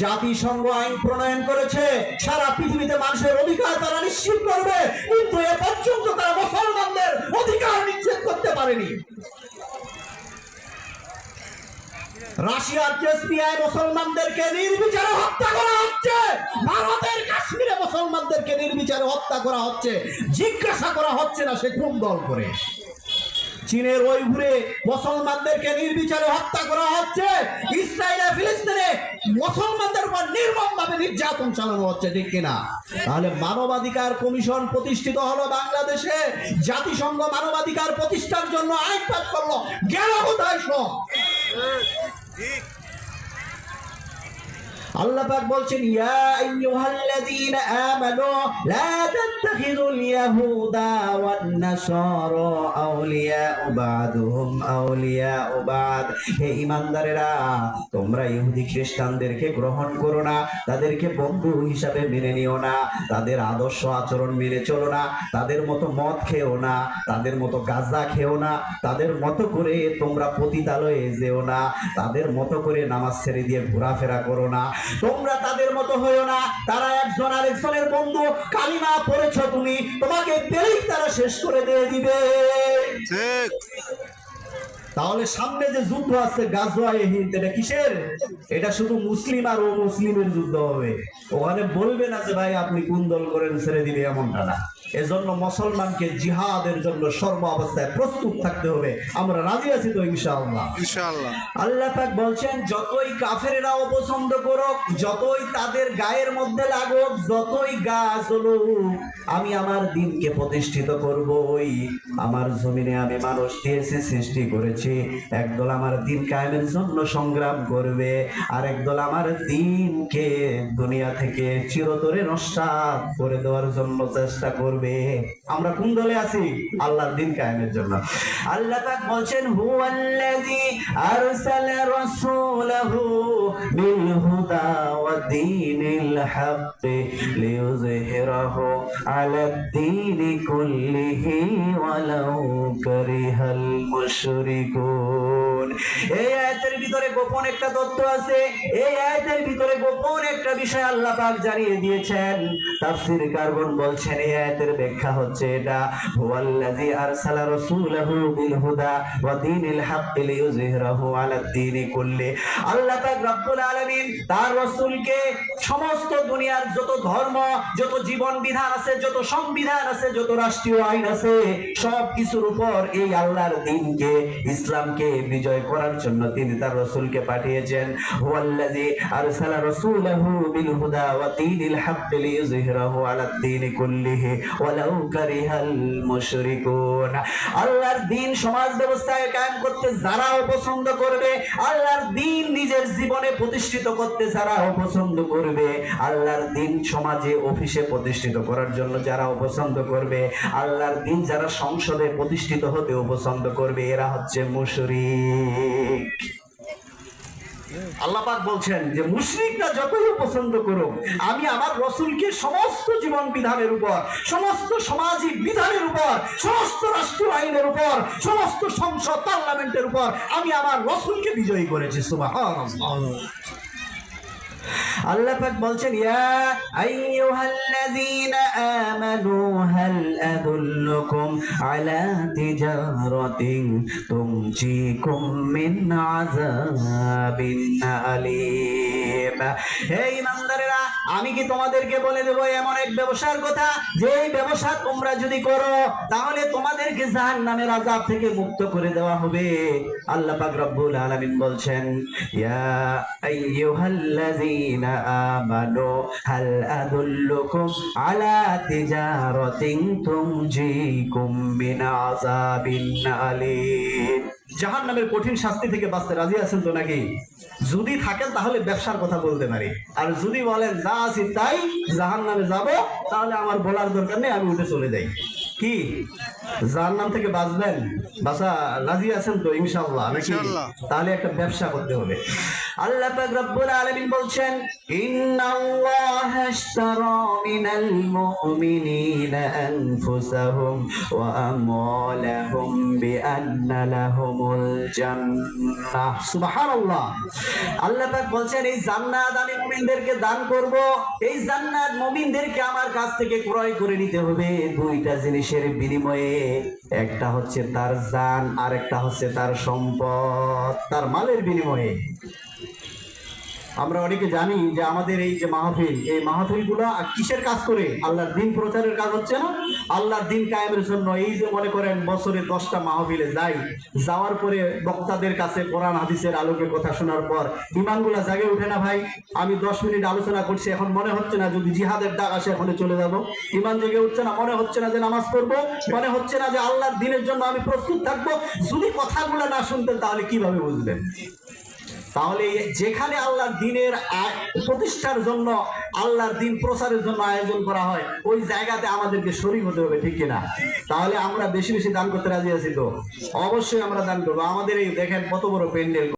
জাতিসংঘ আইন প্রণয়ন করেছে, সারা পৃথিবীতে মানুষের অধিকার তারা নিশ্চিত করবে, কিন্তু এ পর্যন্ত তারা মুসলমানদের অধিকার নিশ্চিত করতে পারেনি। রাশিয়ার চেসপিয়ায় মুসলমানদেরকে নির্বিচারে হত্যা করা হচ্ছে। ভারতের কাশ্মীরে মুসলমানদেরকে নির্বিচারে হত্যা করা হচ্ছে। জিজ্ঞাসা করা হচ্ছে না সে কোন দল করে। চীনের ওই ঘুরে মুসলমানদেরকে নির্বিচারে হত্যা করা হচ্ছে। ইসরায়েলে, ফিলিস্তিনে মুসলমানদের উপর নির্মমভাবে নির্যাতন চালানো হচ্ছে, ঠিক কিনা? তাহলে মানবাধিকার কমিশন প্রতিষ্ঠিত হলো বাংলাদেশে, জাতিসংঘ মানবাধিকার প্রতিষ্ঠার জন্য আইন করল। গেল কোথায় সব? আল্লাহ পাক বলছেন, ইয়া আইয়ুহাল্লাযীনা আমানু, লা তাত্তাখিযুল ইয়াহুদা ওয়ান নাসারা আউলিয়া বাদুহুম, আউলিয়া বাদ। হে ঈমানদারেরা, তোমরা ইহুদি খ্রিস্টানদেরকে গ্রহণ করো না, তাদেরকে বন্ধু হিসাবে মেনে নিও না, তাদের আদর্শ আচরণ মেনে চলো না, তাদের মতো মদ খেও না, তাদের মতো গাঁজা খেও না, তাদের মতো করে তোমরা পতিতালয়ে যেও না, তাদের মতো করে নামাজ ছেড়ে দিয়ে ঘোরাফেরা করো না তোমরা তাদের মতো হইও না। তারা একজন আরেকজনের বন্ধু। কালিমা পড়েছ তুমি। তোমাকে পেলেই তারা শেষ করে দিয়ে দিবে। তাহলে সামনে যে যুদ্ধ আছে গাজওয়া হিন্দ এটা কিসের? এটা শুধু মুসলিম আর ও মুসলিমের যুদ্ধ হবে। ওখানে বলবে না যে ভাই আপনি কোন দল করেন ছেড়ে দিবে এমনটা না। এজন্য মুসলমানকে জিহাদের জন্য সর্ব অবস্থায় প্রস্তুত থাকতে হবে। আমরা রাজি আছি তো ইনশাআল্লাহ? ইনশাআল্লাহ। আল্লাহ পাক বলছেন যতই কাফেরেরা অপছন্দ করুক যতই তাদের গায়ের মধ্যে লাগুক যতই গা চলুক আমি আমার দিনকে প্রতিষ্ঠিত করবই। আমার জমিনে আমি মানুষ দিয়েছি সৃষ্টি করেছি। একদল আমার দিন কায়েমের জন্য সংগ্রাম করবে, আর একদল আমার দিনকে দুনিয়া থেকে চিরতরে নস্বাত করে দেওয়ার জন্য চেষ্টা করবে। আমরা কোন দলে আছি? আল্লাহর দিন কায়েমের জন্য। আল্লাহ পাক বলছেন, হুয়াল্লাযী আরসালা রাসূলাহু বিল হুদা দীনিল হাক্কি লিইয়ুযহিরাহু আলাদ দীনি কুল্লিহি ওয়ালাউ কারিহাল মুশরিকুন। এই আয়াতের ভিতরে গোপন একটা তথ্য আছে। এই আয়াতের ভিতরে গোপন একটা বিষয় আল্লাহ পাক জানিয়ে দিয়েছেন। তাফসীর কারবন বলছেন, এই আয়াতের ব্যাখ্যা হচ্ছে এটা, হুয়াল্লাযী আরসালা রাসূলাহু বিল হুদা ওয়া দীনিল হাক্কি লিইয়ুযহিরাহু আলাদ দীনি কুল্লি। আল্লাহ পাক রব্বুল আলামিন তার রাসূলকে সমস্ত দুনিয়ার যত ধর্ম, যত জীবন বিধান আছে, যত সংবিধান আছে, যত রাষ্ট্রীয় আইন আছে, সব কিছুর উপর এই আল্লাহর দিনকে, ইসলামকে বিজয় করার জন্য তিনি তার রাসূলকে পাঠিয়েছেন। আল্লাহর দিন সমাজ ব্যবস্থায় কায়েম করতে করবে নিজের জীবনে প্রতিষ্ঠিত করতে যারা করবে আল্লাহর দিন সমাজে, অফিসে প্রতিষ্ঠিত করার জন্য যারা অপছন্দ করবে, আল্লাহর দিন যারা সংসদে প্রতিষ্ঠিত হতে অপছন্দ করবে, এরা হচ্ছে মুশরিক। আল্লাহ পাক বলছেন যে, মুশরিকরা যতই পছন্দ করুক, আমি আমার রসুলকে সমস্ত জীবন বিধানের উপর, সমস্ত সামাজিক বিধানের উপর, সমস্ত রাষ্ট্রীয় আইনের উপর, সমস্ত সংসদ পার্লামেন্টের উপর আমি আমার রসুলকে বিজয়ী করেছি, সুবহানাল্লাহ। আল্লাহ পাক বলছেন ইয়া আইয়ুহাল্লাযীনা আমানু হাল আদুল্লুকুম আলা তিজারাতিন তুমজিকুম মিন আযাবিন আলীম হে ইমানদারেরা আমি কি তোমাদেরকে বলে দেব, এমন এক ব্যবসার কথা? যে ব্যবসা তোমরা যদি করো, তাহলে তোমাদেরকে জাহান নামের আযাব থেকে মুক্ত করে দেওয়া হবে। আল্লাহ পাক রব্বুল আলামিন বলছেন, ইয়া আইয়ুহাল্লাযীনা আমানু, হাল আদুল্লুকুম আলা তিজারাতিন তুমজিকুম মিন আযাবিন আলীম। জাহান্নামের কঠিন শাস্তি থেকে বাঁচতে রাজি আছেন তো নাকি? যদি থাকেন তাহলে ব্যবসার কথা বলতে পারি। আর যদি বলেন যা আছি তাই জাহান নামে যাব, তাহলে আমার বলার দরকার নেই, আমি উঠে চলে যাই। কি? জাহান্নাম থেকে বাঁচবেন? বাসা রাজি আছেন তো ইনশাআল্লাহ? নাকি? তাহলে একটা ব্যবসা করতে হবে। আল্লাহ পাক রব্বুল আলামিন বলছেন ইন্নাল্লাহা আশতারা মিনাল মুমিনিনা আনফুসাহুম ওয়া আমওয়ালাহুম বিআন্না লাহুমুল জান্নাহ। সুবহানাল্লাহ। আল্লাহ পাক বলছেন এই জান্নাত আমি মুমিনদেরকে দান করব। এই জান্নাত মুমিনদেরকে আমার কাছ থেকে ক্রয় করে নিতে হবে। দুইটা জিনিসের বিনিময়ে একটা হচ্ছে তার জান আর একটা হচ্ছে তার সম্পদ তার মালের বিনিময়ে। আমরা অনেকে জানি যে আমাদের এই যে মাহফিল, এই মাহফিলগুলো কিসের কাজ করে? আল্লাহর দিন প্রচারের কাজ হচ্ছে না? আল্লাহর দিন কায়েমের জন্য এই যে মনে করেন বছরে দশটা মাহফিলে যাই, যাওয়ার পরে বক্তাদের কাছে কোরআন, হাদিসের আলোকে কথা শোনার পর ইমানগুলা জাগে উঠে না ভাই? আমি দশ মিনিট আলোচনা করছি, এখন মনে হচ্ছে না যদি জিহাদের ডাক আসে, এখন চলে যাব। ইমান জেগে উঠছে না, মনে হচ্ছে না যে নামাজ পড়ব? মনে হচ্ছে না যে আল্লাহর দিনের জন্য আমি প্রস্তুত থাকব? যদি কথাগুলো না শুনতেন তাহলে কীভাবে বুঝবেন? তাহলে যেখানে আল্লাহর দিনের প্রতিষ্ঠার জন্য, আল্লাহর দিন প্রচারের জন্য আয়োজন করা হয়, ওই জায়গাতে আমাদেরকে শরীর হতে হবে, ঠিক কিনা? তাহলে আমরা বেশি বেশি দান করতে রাজি আছি তো? অবশ্যই আমরা দান করব। আমাদের এই দেখেন কত বড় প্যান্ডেল।